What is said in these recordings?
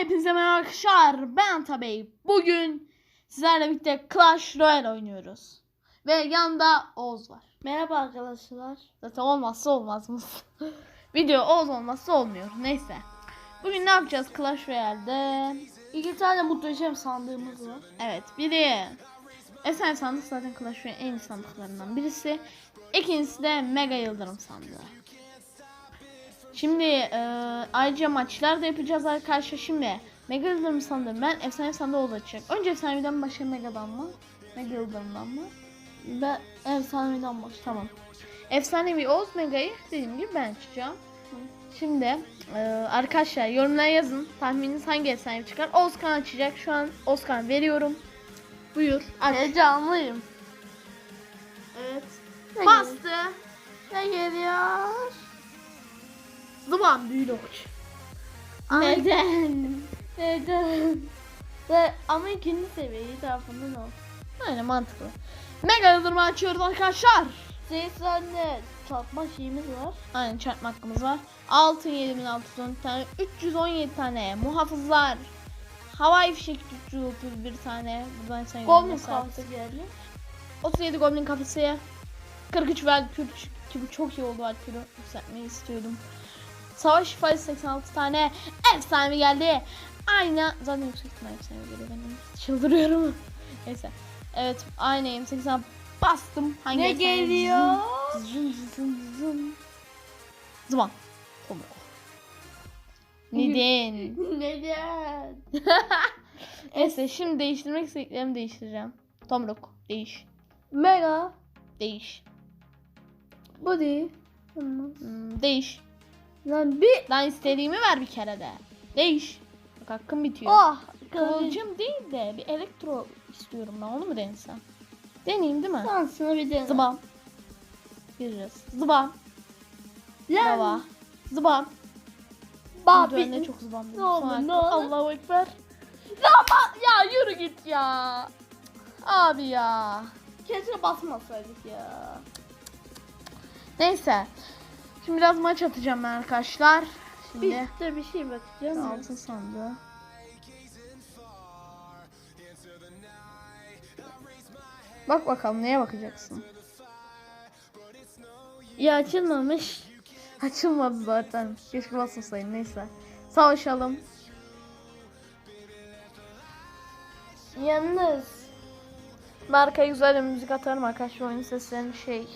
Hepinize merhaba arkadaşlar. Ben Tabey. Bugün sizlerle birlikte Clash Royale oynuyoruz. Ve yanında Oğuz var. Merhaba arkadaşlar. Zaten olmazsa olmazımız. Video Oğuz olmazsa olmuyor. Neyse. Bugün ne yapacağız Clash Royale'de? İki tane muhteşem sandığımız var. Evet biri Esen sandık zaten Clash Royale'in en iyi sandıklarından birisi. İkincisi de Mega Yıldırım sandığı. Şimdi e, ayrıca maçlar da yapacağız arkadaşlar. Şimdi Mega Yıldırım sandığı ben efsane sandığı olacak. Önce efsaneden mi başlayalım Mega'dan mı? Mega Yıldırım'dan mı? Ben efsaneden baş. Tamam. Efsanevi Oğuz Mega'yı dediğim gibi ben açacağım. Şimdi e, arkadaşlar yorumlara yazın. Tahmininiz hangi efsanevi çıkar? Ozkan açacak. Şu an Ozkan veriyorum. Buyur. Aç. Heyecanlıyım. Evet. Ne Bastı. Ne geliyor? Zıvan büyülü okç. Neden? Neden? Ve ama ikinci seviyeyi tarafından ol. Aynen mantıklı. Mega yıldırımı açıyoruz arkadaşlar. Seyircilerle çarpma şeyimiz var. Aynen çarpma hakkımız var. Altın 7610 tane, 317 tane muhafızlar. Havai fişek 331 tane. Buradan sen Goblin kafası geldi. 37 Goblin kafesi. 43 Valkür ki bu çok iyi oldu Valkür'ü yükseltmeyi istiyordum. Savaş şifacı 86 tane efsane geldi. Aynı zaten yüksek ihtimal efsane geliyor benim. Çıldırıyorum. Neyse. Evet aynı 80 bastım. Hangi Ne geliyor? Zın, zın, zın. Zıvan. Tomruk. Neden? Neden? Neyse şimdi değiştirmek istediklerimi değiştireceğim. Tomruk. Değiş. Mega. Değiş. Değil. Hmm, değiş. Lan bir. Lan istediğimi ver bir kere de. Değiş. Bak hakkım bitiyor. Oh. Kıvılcım. Değil de bir elektro istiyorum ben. Onu mu denesem? Deneyeyim değil mi? Şansına bir dene. Zıbam. Gireceğiz. Zıbam. Lan. Baba. Zıbam. Bir. ne çok zıbam. Ne oldu, ne oldu? Allahu Ekber. Ya, ya yürü git ya. Abi ya. Keşke basmasaydık ya. Neyse. Şimdi biraz maç atacağım ben arkadaşlar. Bir Şimdi de bir şey bakacağım. altın sandığı. Bak bakalım neye bakacaksın? Ya açılmamış. Açılmadı zaten. Keşke basmasaydım neyse. Savaşalım. Yalnız. Berkay güzel bir müzik atarım arkadaşlar. Oyun seslerini şey...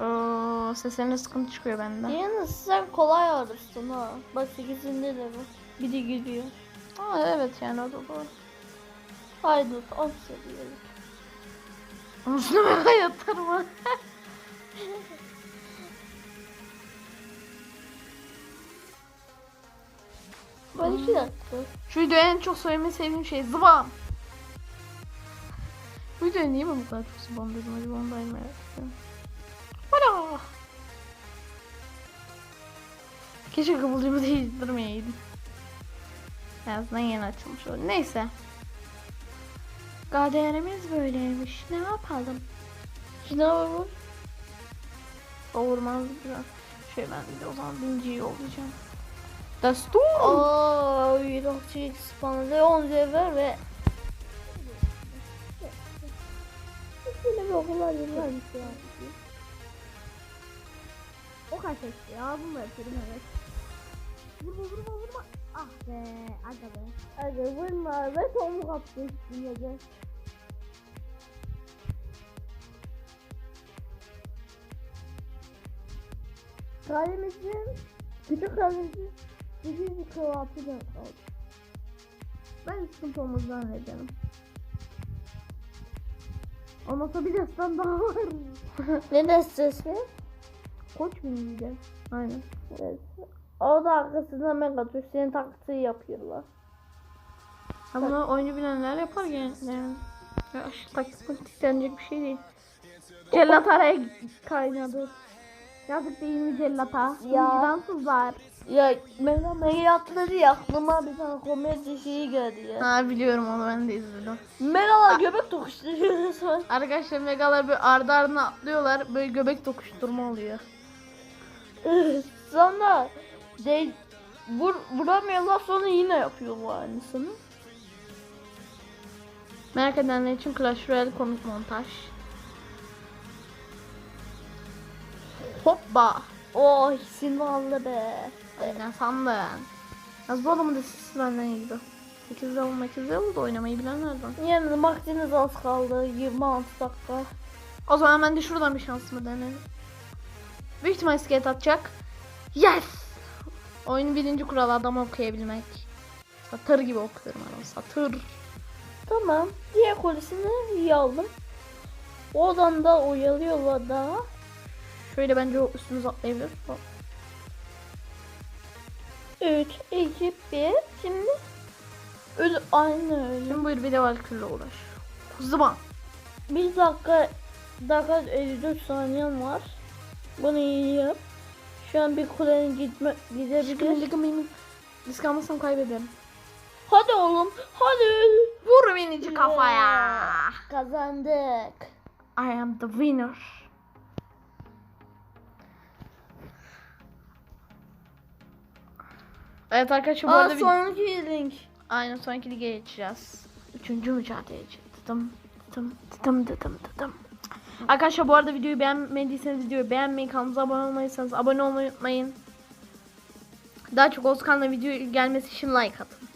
Oo, seslerine sıkıntı çıkıyor bende. Yalnız sen kolay alırsın ha. Bak 8'inde de var. Bir de gidiyor. Aa, evet yani o da doğru. Haydi 10 seviyelik. Berkay atarım ha. Böyle 2 dakika. Şu videoyu en çok söylemeyi sevdiğim şey zıbam. Bu videoyu niye ben bu kadar çok zıbam dedim acaba onu da merak Hala. Keşke kıvılcımı değiştirmeyeydim. En azından yeni açılmış oldu. Neyse. Kaderimiz böyleymiş. Ne yapalım? Şuna vur. Vurmaz biraz. Şey ben de o zaman birinci olacağım. Destur. Ooo 1.2 spawn'da 10 ver ve Böyle bir okullar yıllar şey yapıyor. O kaç etti ya? Bunu da yapıyorum evet. Vurma vurma vurma. Ah be. Aga be. Hadi vurma ve tomu kaptı üstüne de. Kalemizin küçük kalemizin bizim bir kıvatı da kaldı. Ben ederim. Olmasa bir destan daha var. Ne destesi? Koç muydu? Aynen. Evet. O da arkasında Megatürk senin taktiği yapıyorlar. Ha bunu oyunu bilenler yapar yani. yani. Ya şu taktik denecek bir şey değil. Cellat araya kaynadı. Yazık değil mi cellata? Ya. Vicdansızlar. Ya Mega Mega atladı ya aklıma bir tane komedi şeyi geldi ya. Ha biliyorum onu ben de izledim. Megalar göbek tokuşturuyor. Arkadaşlar megalar böyle ardı ardına atlıyorlar. Böyle göbek tokuşturma oluyor. sonra de vur, vuramıyorlar sonra yine yapıyorlar aynısını. Merak edenler için Clash Royale komik montaj. Hoppa. Oh ikisini aldı be. Aynen sandın. Az bu adamın da sesi benden gibi. 8 level 8 level da oynamayı bilenlerden. Yani vaktiniz az kaldı. 26 dakika. O zaman ben de şuradan bir şansımı denerim. Büyük ihtimal iskelet atacak. Yes! Oyunun birinci kuralı adam okuyabilmek. Satır gibi okuyorum adam satır. Tamam. Diğer kolisini iyi aldım. Oradan da oyalıyorlar daha. Şöyle bence o üstümüze atlayabilir. 3, 2, 1. Şimdi öyle aynı öyle. Şimdi buyur bir de Valkyrie'le uğraş. Kuzuma. 1 dakika dakika 54 saniyem var. Bunu iyi yap. Şu an bir kulenin gitme gidebilir. Risk almasam kaybederim. Hadi oğlum. Hadi. Vur benici kafaya. Kazandık. I am the winner. Evet arkadaşlar bu Aa arada bir... sonraki link. Aynen sonraki lige geçeceğiz. Üçüncü mücadeleci. Tıdım tıdım tıdım tıdım tıdım. Arkadaşlar bu arada videoyu beğenmediyseniz videoyu beğenmeyi, kanalımıza abone olmayırsanız abone olmayı unutmayın. Daha çok Ozkan'la video gelmesi için like atın.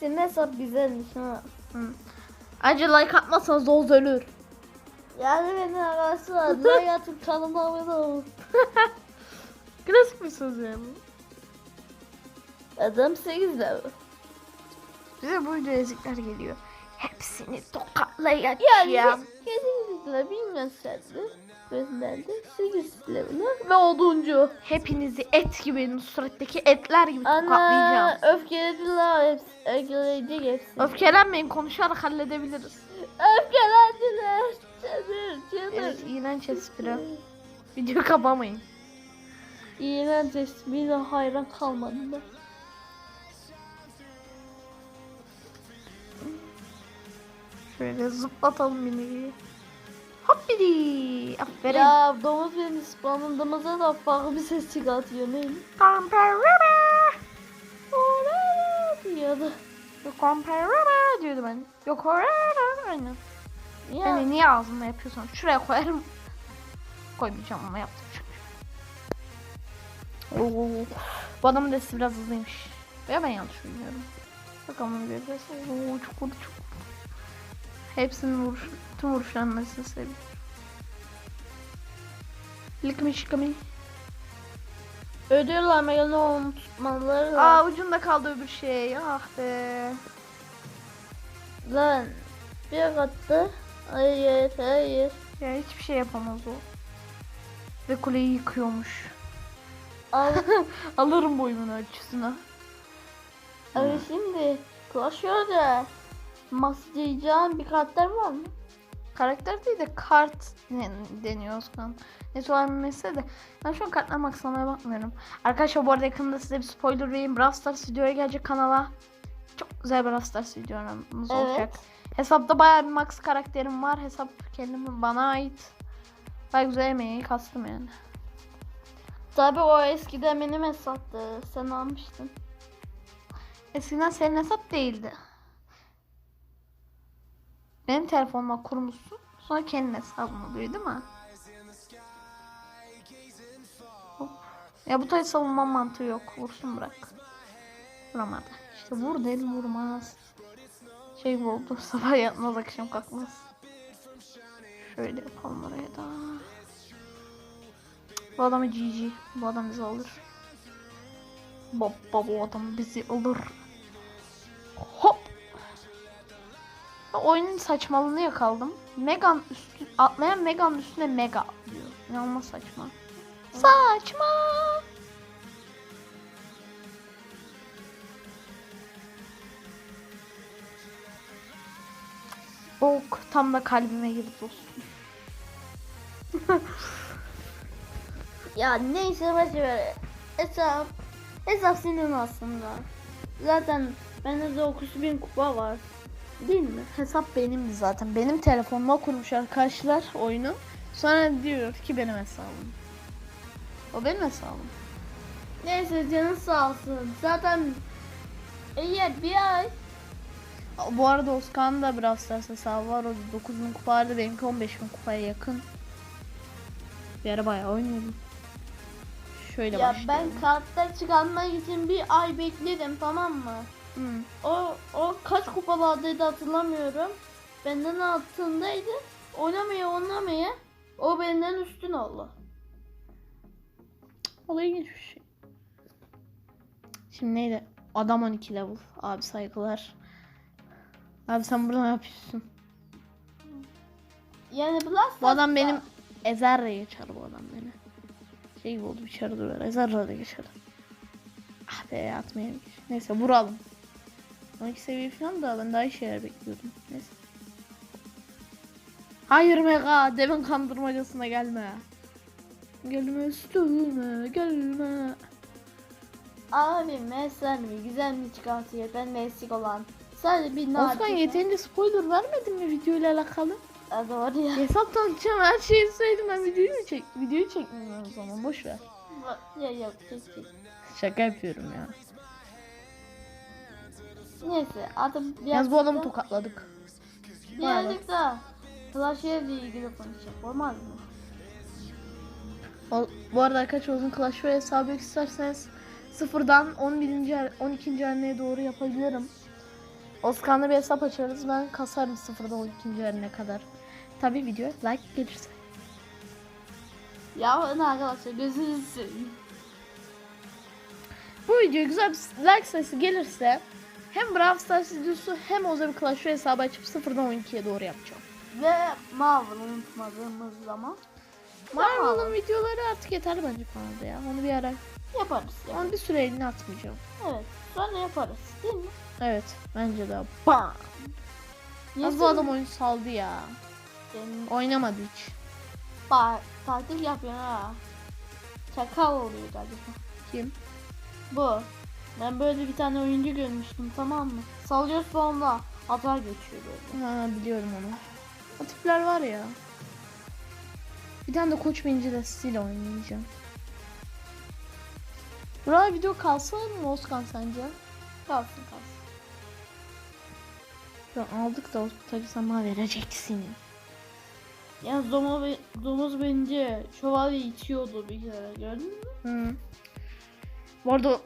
Senin hesap güzelmiş ha. Ayrıca like atmazsanız Oğuz ölür. Yani beni arası var. Like atıp kanalıma abone olun. Klasik bir söz yani. Adam 8 level. Bize bu ezikler geliyor. Hepsini tokatlayacağım. Yani kesinlikle bilmezlerdi. Gözlerdi 8 level. Ve oduncu. Hepinizi et gibi Nusret'teki etler gibi Ana tokatlayacağım. öfkelediler hepsi. Öfkeleyecek hepsi. Öfkelenmeyin konuşarak halledebiliriz. Öfkelendiler. Çadır çadır. Evet iğrenç espri. Video kapamayın. İğrenç espriyle hayran kalmadım ben. Şöyle zıplatalım beni. Hoppidi. Aferin. Ya domuz beni spamladığımızda da farklı bir ses çıkartıyor neydi? Komperara. Oraya diyordu. Yok komperara diyordu ben. Yok orara. Aynen. Ya Yani niye ağzımla yapıyorsan şuraya koyarım. Koymayacağım ama yaptım çünkü. Oo. Bu adamın desti biraz hızlıymış. Veya ben yanlış bilmiyorum. Bakalım onu göreceğiz. Oo, çok vurdu çok. Hepsinin vuruş, tüm vuruşlarının arasını seviyorum. Ödüyorlar mı onu tutmaları da. Aa ucunda kaldı öbür şey. Ah be. Lan bir attı. Hayır hayır. Ya hiçbir şey yapamaz o. Ve kuleyi yıkıyormuş. Al, Alırım boyumun ölçüsünü. abi şimdi Clash Royale maslayacağın bir karakter var mı? Karakter değil de kart den- deniyor Özkan. Ne mesela de. Ben şu an kartlar maxlamaya bakmıyorum. Arkadaşlar bu arada yakında size bir spoiler vereyim. Brawl Stars videoya gelecek kanala. Çok güzel Brawl Stars videomuz Evet. olacak. Hesapta bayağı bir max karakterim var. Hesap kendime bana ait. Bayağı güzel emeği kastım yani. Tabi o eskiden benim hesaptı. Sen almıştın. Eskiden senin hesap değildi. Benim telefonuma kurmuşsun. Sonra kendi hesabın oluyor değil mi? Ya bu tabi savunma mantığı yok. Vursun bırak. Vuramadı. İşte vur dedim vurmaz. Şey gibi oldu. Sabah yatmaz akşam kalkmaz. Şöyle yapalım oraya da. Bu adamı GG. Bu adam bizi alır. Baba bu adam bizi alır. Hop. Oyunun saçmalığını yakaldım. Megan üstü atlayan Megan üstüne mega diyor. İnanılmaz saçma. Saçma. Ok tam da kalbime girdi dostum. Ya neyse ver. Hesap. Hesap senin aslında. Zaten bende de 9 bin kupa var. Değil mi? Hesap benimdi zaten. Benim telefonuma kurmuş arkadaşlar oyunu. Sonra diyor ki benim hesabım. O benim hesabım. Neyse canın sağ olsun. Zaten eğer bir ay Bu arada Oskan'ın da Brawl Stars hesabı var. O da 9000 kupa vardı. Benimki 15000 kupaya yakın. Bir ara bayağı oynuyordum. Şöyle ya başlayalım. ben karakter çıkarmak için bir ay bekledim tamam mı? O o kaç kupalardaydı hatırlamıyorum. Benden altındaydı. Oynamaya oynamaya o benden üstün oldu. O da ilginç bir şey. Şimdi neydi? Adam 12 level. Abi saygılar. Abi sen burada ne yapıyorsun? Yani Blast Bu adam benim Ezer'le geçer bu adam beni. Şey oldu çarı duvar. Ezer'le de geçer. Ah be atmayayım. Neyse vuralım. 12 seviye falan da ben daha iyi şeyler bekliyordum. Neyse. Hayır Mega demin kandırmacasına gelme. Gelme üstüme gelme. Abi mesela mi güzel mi çıkartıyor ben eksik olan. Sadece bir nadir. Osman yeterince spoiler vermedin mi video ile alakalı? Ha, Doğru ya. Hesap tanıtacağım her şeyi söyledim ben videoyu mu çek videoyu çekmiyorum o zaman boş ver. Ya yok çek çek. Şaka yapıyorum ya. Neyse adım Yalnız bu adamı da- tokatladık. Birazcık da Clash'e ile ilgili konuşacak olmaz mı? O, bu arada arkadaşlar uzun Clash Royale hesabı isterseniz sıfırdan 11. er- 12. haline doğru yapabilirim. Oskan'la bir hesap açarız ben kasarım sıfırdan 12. haline kadar. Tabi video like gelirse. Ya ne arkadaşlar gözünüzü seveyim. Bu video güzel bir like sayısı gelirse hem Brawl Stars videosu hem o zaman Clash Royale hesabı açıp sıfırdan 12'ye doğru yapacağım. Ve Marvel'ı unutmadığımız zaman Marvel'ın videoları artık yeterli bence kanalda ya. Onu bir ara, yaparız ya. onu bir süre eline atmayacağım. Evet sonra yaparız değil mi? Evet bence de. Bam. Az bu adam oyun saldı ya. Senin Oynamadı hiç. bak tatil yapıyor ha. Çakal oluyor galiba. Kim? Bu. Ben böyle bir tane oyuncu görmüştüm tamam mı? Sallıyor sonra hata geçiyor böyle. Ha biliyorum onu. O tipler var ya. Bir tane de koç birinci destesiyle oynayacağım. Buraya video kalsa mı Oskan sence? Kalsın kalsın. Ya aldık da tabii sana vereceksin. Yani domuz, domuz bence şövalye itiyordu bir kere gördün mü? Hı. Bu arada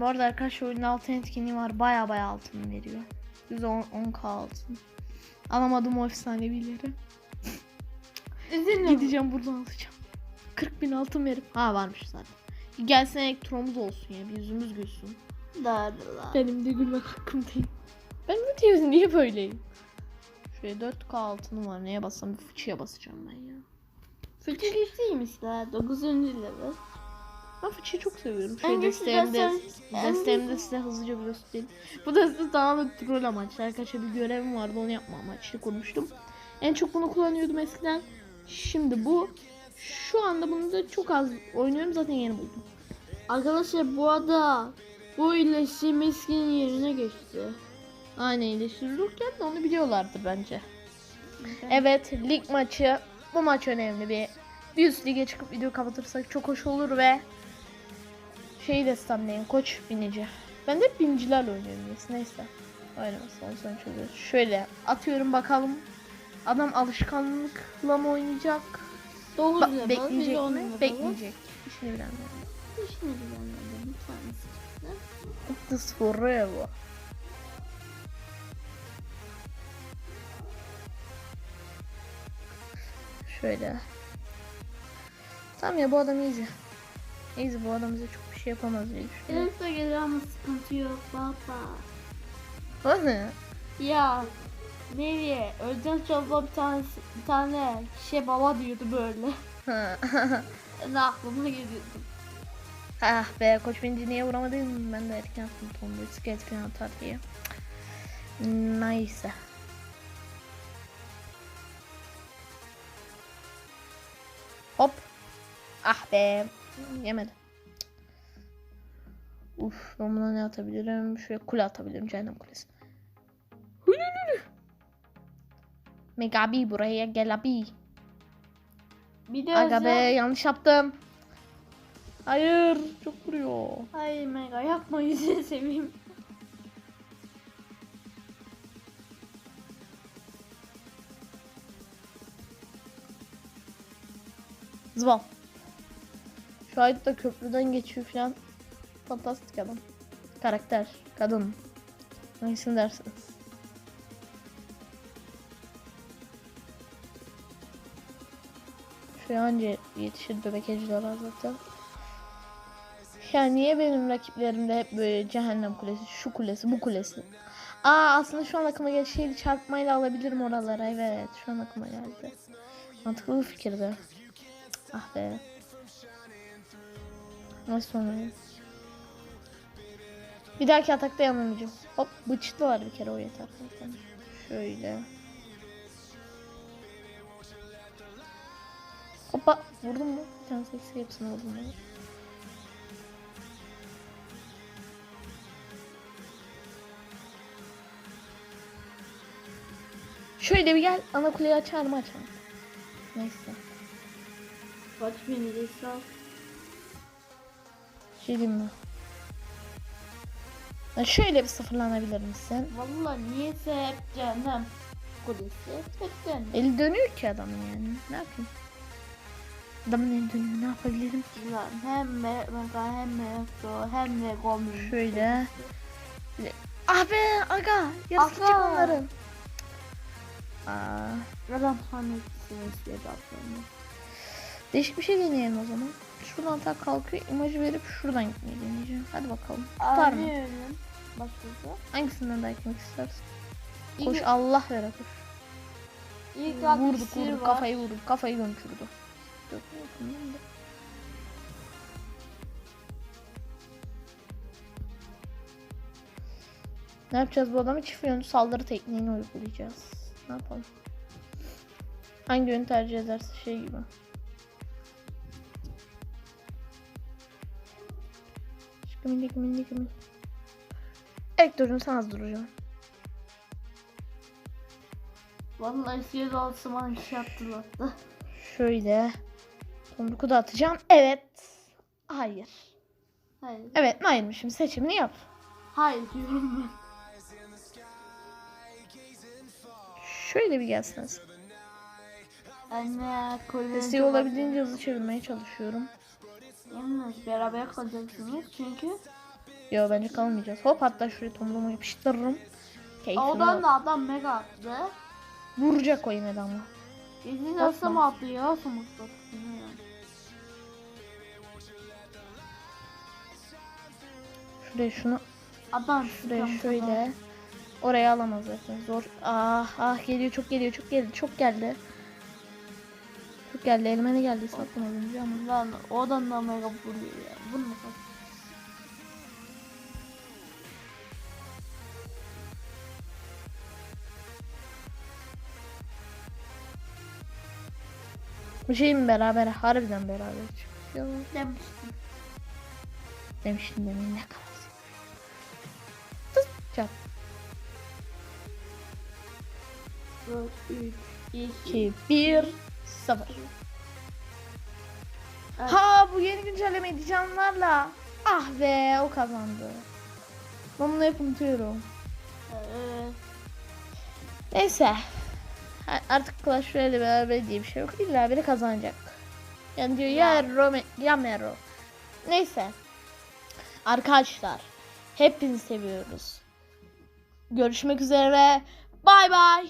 bu arada arkadaşlar oyunun altın etkinliği var. Baya baya altın veriyor. 110 10k altın. Alamadım o efsanevileri. Üzülme. Gideceğim buradan alacağım. 40 bin altın verip. Ha varmış zaten. Gelsin elektromuz olsun ya. Bir yüzümüz gülsün. Darla. Benim de gülmek hakkım değil. Ben ne diyorsun? Niye böyleyim? Şöyle 4k altınım var. Neye bassam? Bir fıçıya basacağım ben ya. Fıçı güçlüymüş la. 9. level. Ben fıçıyı çok seviyorum. En Şöyle güçlü desteğimde, desen- en desteğimde size hızlıca bir göstereyim. Bu deste tamamen troll amaçlı. Arkadaşlar bir görevim vardı onu yapma amaçlı kurmuştum. En çok bunu kullanıyordum eskiden. Şimdi bu. Şu anda bunu da çok az oynuyorum zaten yeni buldum. Arkadaşlar bu arada bu iyileşim eskin yerine geçti. Aynen iyileştirirken de onu biliyorlardır bence. Evet lig maçı. Bu maç önemli bir. Bir üst lige çıkıp videoyu kapatırsak çok hoş olur ve şeyi de stamlayın koç binici. Ben de binicilerle oynuyorum neyse. Oynamasın onu sonra çözüyoruz. Şöyle atıyorum bakalım. Adam alışkanlıkla mı oynayacak? 9 Ba- level. bekleyecek mi? Bekleyecek. İşini bilen. Hiç mi bilemedim bir tanesi. This forever. Şöyle. Tamam ya bu adam easy. Easy bu adam bize çok şey yapamaz diye düşünüyorum. De gelir ama sıkıntı yok baba. O ne? Ya nereye? Özcan Çolba bir tane bir tane kişiye baba diyordu böyle. ne aklıma geliyordu. ah be koç beni niye vuramadın? Ben de erken attım Tomboy skelet falan atar diye. Neyse. Hop. Ah be. Yemedi. Uf ben buna ne atabilirim? Şuraya kule atabilirim. Cehennem kulesi. Megabi buraya gel abi. Bir de Aga be yanlış yaptım. Hayır çok vuruyor. Ay mega yapma yüzünü seveyim. Zıbal. Şu ayet da köprüden geçiyor falan. Fantastik adam. Karakter. Kadın. Hangisini dersiniz? Şu anca yetişir bebek ejderha zaten. Ya niye benim rakiplerimde hep böyle cehennem kulesi, şu kulesi, bu kulesi? Aa aslında şu an aklıma geldi şeyi çarpmayla alabilirim oralara. Evet şu an aklıma geldi. Mantıklı bir fikirdi. Ah be. Nasıl sonra? Bir dahaki atakta yanamayacağım. Hop bıçlı var bir kere o zaten. Şöyle. Hoppa vurdum mu? Bir tane seksi hepsini vurdum. mu? Şöyle bir gel ana kuleyi açar mı açar mı? Neyse. Kaç beni Esra? Şey diyeyim mi? Ya şöyle bir sıfırlanabilir misin? Valla niyeyse hep cehennem kulesi. Hep cehennem. Eli dönüyor ki adamın yani. Ne yapayım? Adamın eli dönüyor. Ne yapabilirim? Lan hem me- mega hem mega hem de gomin. Şöyle. Ah be aga. Yarısı Aga. onların. Aa, Adam hangisini istiyor değişik bir şey deneyelim o zaman. Şuradan tak kalkıyor. imajı verip şuradan gitmeyi deneyeceğim. Hadi bakalım. Tutar mı? Abi Başkası. Hangisinden daha gitmek istersin? İlk, Koş Allah ver ilk Vurduk vurduk var. kafayı vurduk kafayı gömçürdü. Yok, yok. Ne yapacağız bu adamı çift yönlü saldırı tekniğini uygulayacağız. Ne yapalım? Hangi yönü tercih ederse şey gibi. Minik minik. Evet durun sen az duracaksın. Vallahi siz olsun bana şey yaptılar. Şöyle. Tomruku da atacağım. Evet. Hayır. Hayır. Evet hayır? Şimdi seçimini yap. Hayır diyorum ben. Şöyle bir gelsin. Anne koyun. Desteği olabildiğince hızlı çevirmeye çalışıyorum. Yalnız beraber kalacaksınız çünkü Yo bence kalmayacağız. Hop hatta şuraya tomruğumu yapıştırırım. Keyfini Oradan da adam mega attı. vuracak o yine de ama. Bizi nasıl mı ya? Sonuçta. Şuraya şunu Adam şuraya şöyle. Oraya alamaz zaten. Zor. Ah ah geliyor çok geliyor çok geldi çok geldi. Geldi elime ne geldi sattım az önce ama. Lan oradan da mega vuruyor ya. Bunu mu Bu şey mi beraber harbiden beraber çıkıyor. demiştim. Demiştim demeyin ne kadar Tıs, Çat. 4, 3, 2, 2, 1, 0. Evet. Ha bu yeni güncellemeyi canlarla. Ah be o kazandı. Ben bunu hep unutuyorum. Evet. Neyse. Artık Clash Royale beraber diye bir şey yok. İlla biri kazanacak. Yani diyor ya Rome ya Mero. Neyse. Arkadaşlar. Hepinizi seviyoruz. Görüşmek üzere. Bay bay.